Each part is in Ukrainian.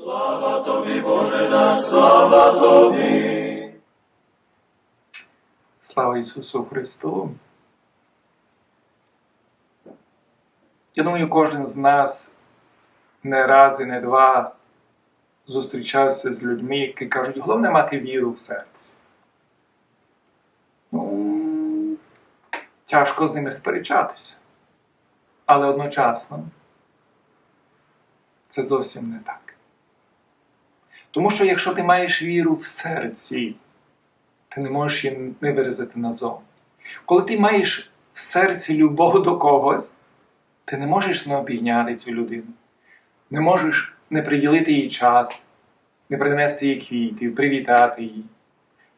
Слава тобі, Боже наш, слава тобі. Слава Ісусу Христу! Я думаю, кожен з нас не раз і не два зустрічався з людьми, які кажуть, головне мати віру в серці. Ну, тяжко з ними сперечатися. Але одночасно це зовсім не так. Тому що якщо ти маєш віру в серці, ти не можеш її не виразити назовні. Коли ти маєш в серці любов до когось, ти не можеш не обійняти цю людину, не можеш не приділити їй час, не принести їй квітів, привітати її.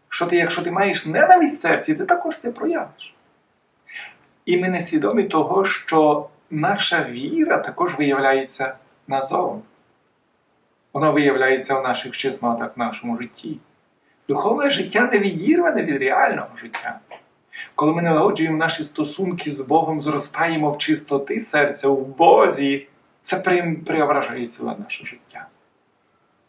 Що ти, якщо ти маєш ненависть в серці, ти також це проявиш. І ми не свідомі того, що наша віра також виявляється назовні. Вона виявляється в наших чеснотах в нашому житті. Духовне життя не відірване від реального життя. Коли ми налагоджуємо наші стосунки з Богом, зростаємо в чистоти серця в Бозі, це преображає ціле наше життя.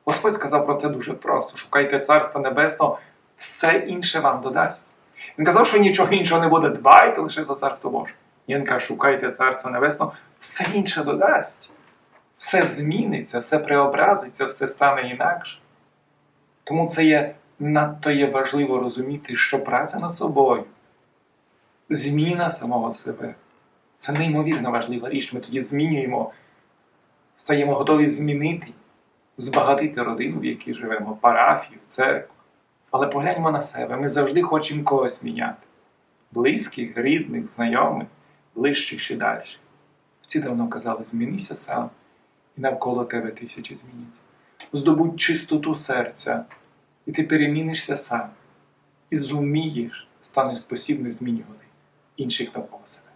Господь сказав про це дуже просто: шукайте Царства Небесного, все інше вам додасть. Він казав, що нічого іншого не буде, дбайте лише за Царство Боже. Він каже, шукайте Царства Небесного, все інше додасть. Все зміниться, все преобразиться, все стане інакше. Тому це є надто є важливо розуміти, що праця над собою, зміна самого себе. Це неймовірно важлива річ. Ми тоді змінюємо, стаємо готові змінити, збагатити родину, в якій живемо, парафію, церкву. Але погляньмо на себе. Ми завжди хочемо когось міняти. Близьких, рідних, знайомих, ближчих чи далі. Всі давно казали, змінися сам, і навколо тебе тисячі зміняться. Здобудь чистоту серця, і ти перемінишся сам. І зумієш, станеш спосібний змінювати інших навколо себе.